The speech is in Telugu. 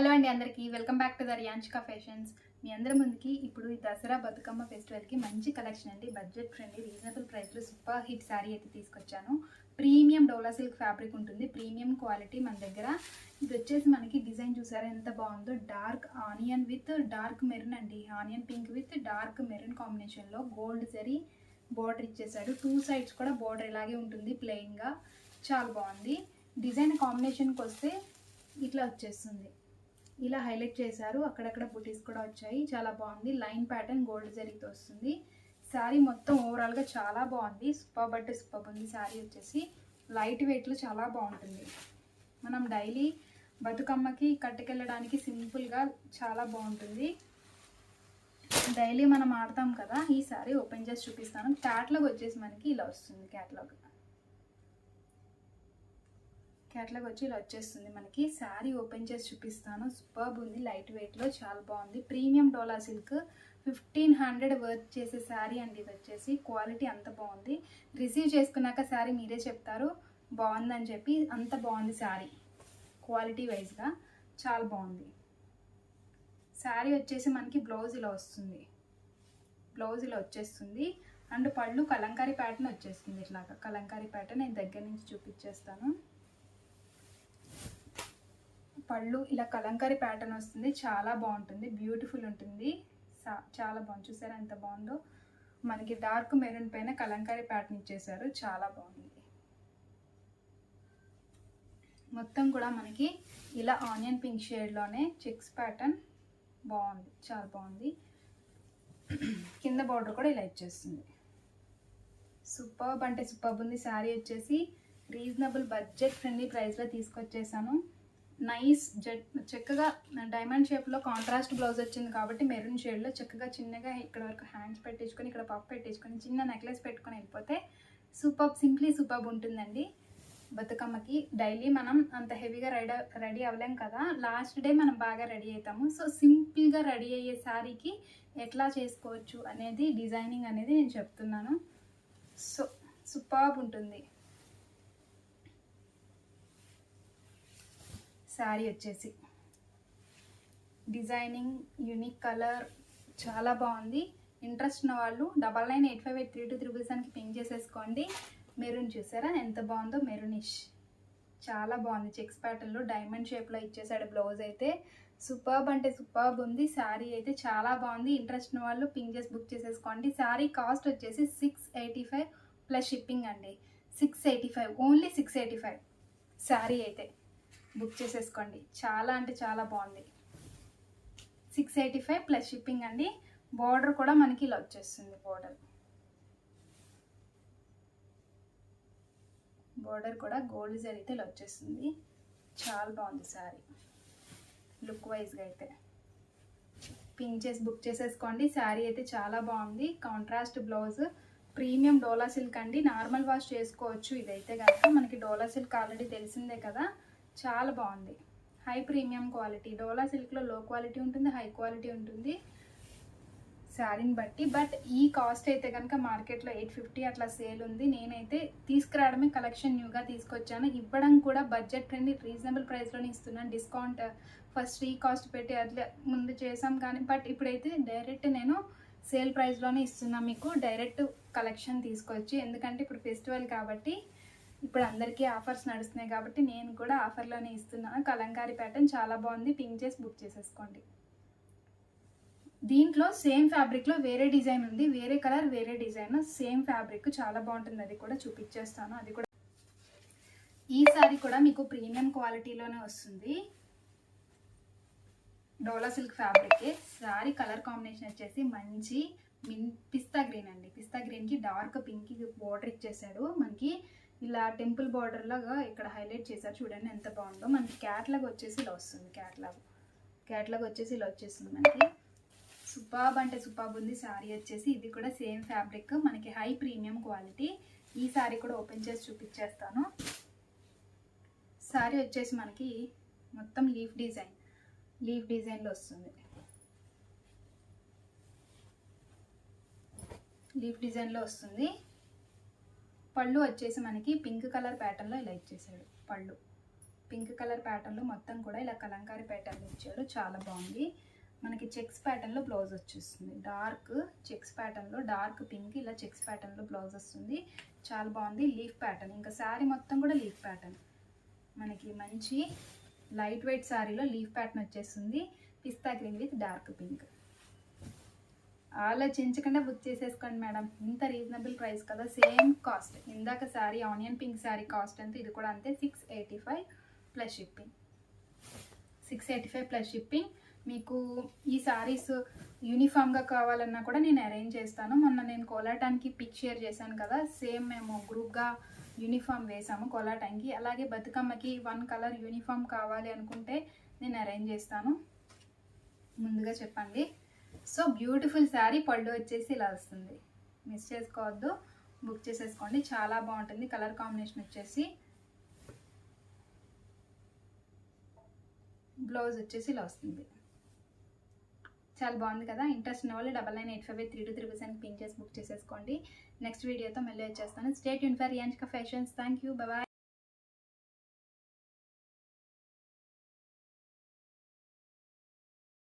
హలో అండి అందరికీ. Welcome back to the Riyanchika fashions. మీ అందరి ముందుకి ఇప్పుడు ఈ దసరా బతుకమ్మ ఫెస్టివల్కి మంచి కలెక్షన్ అండి. బడ్జెట్ ఫ్రెండ్లీ రీజనబుల్ ప్రైస్లో సూపర్ హిట్ శారీ అయితే తీసుకొచ్చాను. ప్రీమియం డోలా సిల్క్ ఫ్యాబ్రిక్ ఉంటుంది. ప్రీమియం క్వాలిటీ మన దగ్గర. ఇది వచ్చేసి మనకి డిజైన్ చూసారా? ఎంత బాగుందో. Dark onion with dark maroon అండి. Onion pink with dark maroon కాంబినేషన్లో గోల్డ్ జరీ బార్డర్ ఇచ్చేసాడు టూ సైడ్స్ కూడా బార్డర్ ఇలాగే ఉంటుంది ప్లెయిన్గా చాలా బాగుంది. డిజైన్ కాంబినేషన్కి వస్తే ఇట్లా వచ్చేస్తుంది. ఇలా హైలైట్ చేశారు. అక్కడక్కడ బుటీస్ కూడా వచ్చాయి. చాలా బాగుంది. లైన్ ప్యాటర్న్ గోల్డ్ జరీతో వస్తుంది. శారీ మొత్తం ఓవరాల్గా చాలా బాగుంది. సూపర్ బట్ సూపర్ ఉంది శారీ వచ్చేసి. లైట్ వెయిట్లో చాలా బాగుంటుంది. మనం డైలీ బతుకమ్మకి కట్టుకెళ్ళడానికి సింపుల్గా చాలా బాగుంటుంది. డైలీ మనం ఆడతాం కదా ఈ శారీ ఓపెన్ చేసి చూపిస్తాను. క్యాట్లాగ్ వచ్చేసి మనకి ఇలా వస్తుంది క్యాట్లాగ్ క్యాట్లాగ్ వచ్చి ఇలా వచ్చేస్తుంది. మనకి శారీ ఓపెన్ చేసి చూపిస్తాను. సూపర్బ్ ఉంది. లైట్ వెయిట్లో చాలా బాగుంది. Premium dola silk fifteen hundred worth చేసే శారీ అండి ఇది వచ్చేసి. క్వాలిటీ అంత బాగుంది. రిసీవ్ చేసుకున్నాక శారీ మీరే చెప్తారు. బాగుందని చెప్పి అంత బాగుంది శారీ. క్వాలిటీ వైజ్గా చాలా బాగుంది. శారీ వచ్చేసి మనకి బ్లౌజ్ ఇలా వస్తుంది. బ్లౌజ్ ఇలా వచ్చేస్తుంది. అండ్ పళ్ళు కలంకారీ ప్యాటర్న్ వచ్చేస్తుంది ఇట్లాగా. కలంకారీ ప్యాటర్న్ నేను దగ్గర నుంచి చూపించేస్తాను. పళ్ళు ఇలా కలంకారీ ప్యాటర్న్ వస్తుంది. చాలా బాగుంటుంది. బ్యూటిఫుల్ ఉంటుంది. సా- చాలా బాగుంది. చూసారా ఎంత బాగుందో? మనకి డార్క్ మెరూన్ పైన కలంకారీ ప్యాటర్న్ ఇచ్చేసారు చాలా బాగుంది. మొత్తం కూడా మనకి ఇలా ఆనియన్ పింక్ షేడ్లోనే చెక్స్ ప్యాటర్న్ బాగుంది. చాలా బాగుంది. కింద బార్డర్ కూడా ఇలా ఇచ్చేస్తుంది. సూపర్బ్ అంటే సూపర్బ్ ఉంది. శారీ వచ్చేసి రీజనబుల్ బడ్జెట్ ఫ్రెండ్లీ ప్రైస్లో తీసుకొచ్చేసాను. నైస్ జెడ్ చక్కగా డైమండ్ షేప్లో కాంట్రాస్ట్ బ్లౌజ్ వచ్చింది కాబట్టి మెరూన్ షేడ్లో చక్కగా చిన్నగా ఇక్కడ వరకు హ్యాండ్స్ పెట్టించుకొని ఇక్కడ పప్ పెట్టించుకొని చిన్న నెక్లెస్ పెట్టుకొని వెళ్ళిపోతే సూపర్ సింప్లీ సూపర్ ఉంటుందండి. బతుకమ్మకి డైలీ మనం అంత హెవీగా రెడీ రెడీ అవ్వలేం కదా. లాస్ట్ డే మనం బాగా రెడీ అవుతాము. సో సింపుల్గా రెడీ అయ్యే శారీకి ఎట్లా చేసుకోవచ్చు అనేది డిజైనింగ్ అనేది నేను చెప్తున్నాను. సో సూపర్బ్ ఉంటుంది. శారీ వచ్చేసి. డిజైనింగ్ యూనిక్ కలర్ చాలా బాగుంది. ఇంట్రెస్ట్ ఉన్న వాళ్ళు double nine eight five eight three two triple సెవెన్కి పింక్ చేసేసుకోండి. మెరూన్ చూసారా? ఎంత బాగుందో మెరూనిష్. చాలా బాగుంది. చెక్స్ ప్యాటర్న్లో డైమండ్ షేప్లో ఇచ్చేసాడు బ్లౌజ్ అయితే. సూపర్బ్ అంటే సూపర్బ్ ఉంది. శారీ అయితే చాలా బాగుంది. ఇంట్రెస్ట్ ఉన్న వాళ్ళు పింక్ చేసి బుక్ చేసేసుకోండి. శారీ కాస్ట్ వచ్చేసి six eighty five plus shipping అండి. Six eighty five only six eighty five sari అయితే. బుక్ చేసేసుకోండి. చాలా అంటే చాలా బాగుంది. Six eighty five plus shipping అండి. బార్డర్ కూడా మనకి ఇలా వచ్చేస్తుంది బార్డర్. బార్డర్ కూడా గోల్డ్ జరీతో ఇలా వచ్చేస్తుంది. చాలా బాగుంది శారీ లుక్ వైజ్గా అయితే. పింక్ చేసి బుక్ చేసేసుకోండి. శారీ అయితే చాలా బాగుంది. Contrast blouse. Premium dola silk అండి. నార్మల్ వాష్ చేసుకోవచ్చు. ఇదైతే కనుక మనకి డోలా సిల్క్ ఆల్రెడీ తెలిసిందే కదా. చాలా బాగుంది. హై ప్రీమియం క్వాలిటీ డోలా సిల్క్లో లో క్వాలిటీ ఉంటుంది హై క్వాలిటీ ఉంటుంది. శారీని బట్టి. బట్ ఈ కాస్ట్ అయితే కనుక మార్కెట్లో ఎయిట్ ఫిఫ్టీ అట్లా సేల్ ఉంది. నేనైతే తీసుకురావడమే కలెక్షన్ న్యూగా తీసుకొచ్చాను. ఇవ్వడం కూడా బడ్జెట్ ఫ్రెండ్లీ రీజనబుల్ ప్రైస్లోనే ఇస్తున్నాను. డిస్కౌంట్ ఫస్ట్ ఫ్రీ కాస్ట్ పెట్టి అట్లా ముందు చేసాం కానీ బట్ ఇప్పుడైతే డైరెక్ట్ నేను సేల్ ప్రైస్లోనే ఇస్తున్నాను మీకు. డైరెక్ట్ కలెక్షన్ తీసుకొచ్చి. ఎందుకంటే ఇప్పుడు ఫెస్టివల్ కాబట్టి ఇప్పుడు అందరికీ ఆఫర్స్ నడుస్తున్నాయి కాబట్టి నేను కూడా ఆఫర్లోనే ఇస్తున్నాను. కలంకారీ ప్యాటర్న్ చాలా బాగుంది. పింక్ చేసి బుక్ చేసేసుకోండి. దీంట్లో సేమ్ ఫ్యాబ్రిక్లో వేరే డిజైన్ ఉంది. వేరే కలర్ వేరే డిజైన్. Same fabric. చాలా బాగుంటుంది. అది కూడా చూపించేస్తాను అది కూడా ఈ సారీ కూడా మీకు ప్రీమియం క్వాలిటీలోనే వస్తుంది. Dola silk fabric. Sari colour combination వచ్చేసి మంచి మిన్ పిస్తా గ్రీన్ అండి. పిస్తా గ్రీన్కి డార్క్ పింక్ బోర్డర్ ఇచ్చేసాడు. మనకి ఇలా టెంపుల్ బార్డర్ లాగా ఇక్కడ హైలైట్ చేశారు చూడండి ఎంత బాగుందో. మనకి క్యాట్లాగ్ వచ్చేసి ఇలా వస్తుంది క్యాట్లాగ్. క్యాట్లాగ్ వచ్చేసి ఇలా వచ్చేస్తుంది మనకి. సుపాబ్ అంటే సుపాబ్ ఉంది శారీ వచ్చేసి ఇది కూడా సేమ్ ఫ్యాబ్రిక్. మనకి హై ప్రీమియం క్వాలిటీ. ఈ శారీ కూడా ఓపెన్ చేసి చూపించేస్తాను. శారీ వచ్చేసి మనకి మొత్తం లీఫ్ డిజైన్. లీఫ్ డిజైన్లో వస్తుంది. లీఫ్ డిజైన్లో వస్తుంది. పళ్ళు వచ్చేసి మనకి పింక్ కలర్ ప్యాటర్న్లో ఇలా ఇచ్చేసాడు. పళ్ళు. పింక్ కలర్ ప్యాటర్న్లో మొత్తం కూడా ఇలా కలంకారీ ప్యాటర్న్ ఇచ్చాడు. చాలా బాగుంది. మనకి చెక్స్ ప్యాటర్న్లో బ్లౌజ్ వచ్చేస్తుంది. డార్క్ చెక్స్ ప్యాటర్న్లో డార్క్ పింక్ ఇలా చెక్స్ ప్యాటర్న్లో బ్లౌజ్ వస్తుంది. చాలా బాగుంది. లీఫ్ ప్యాటర్న్ ఇంకా శారీ మొత్తం కూడా లీఫ్ ప్యాటర్న్ మనకి మంచి లైట్ వెయిట్ శారీలో లీఫ్ ప్యాటర్న్ వచ్చేస్తుంది. Pista green with dark pink ఆలోచించకుండా బుక్ చేసేసుకోండి మేడం. ఇంత రీజనబుల్ ప్రైస్ కదా సేమ్ కాస్ట్. ఇందాక sari onion pink sari cost అంతే ఇది కూడా అంతే six eighty five plus shipping six eighty five plus shipping మీకు ఈ శారీస్ యూనిఫామ్గా కావాలన్నా కూడా నేను అరేంజ్ చేస్తాను. మొన్న నేను కోలాటానికి పిక్ షేర్ చేశాను కదా సేమ్ మేము గ్రూప్గా యూనిఫామ్ వేసాము కోలాటానికి. అలాగే బతుకమ్మకి వన్ కలర్ యూనిఫామ్ కావాలి అనుకుంటే నేను అరేంజ్ చేస్తాను. ముందుగా చెప్పండి. సో బ్యూటిఫుల్ శారీ పళ్ళు వచ్చేసి ఇలా వస్తుంది. మిస్ చేసుకోవద్దు. బుక్ చేసేసుకోండి. చాలా బాగుంటుంది. కలర్ కాంబినేషన్ వచ్చేసి బ్లౌజ్ వచ్చేసి ఇలా వస్తుంది. చాలా బాగుంది కదా? ఇంట్రెస్ట్ ఉన్న వాళ్ళు double nine eight five three two three percent pin చేసి బుక్ చేసేసుకోండి. నెక్స్ట్ వీడియోతో మళ్ళీ వచ్చేస్తాను. State uniform for fashions thank you bye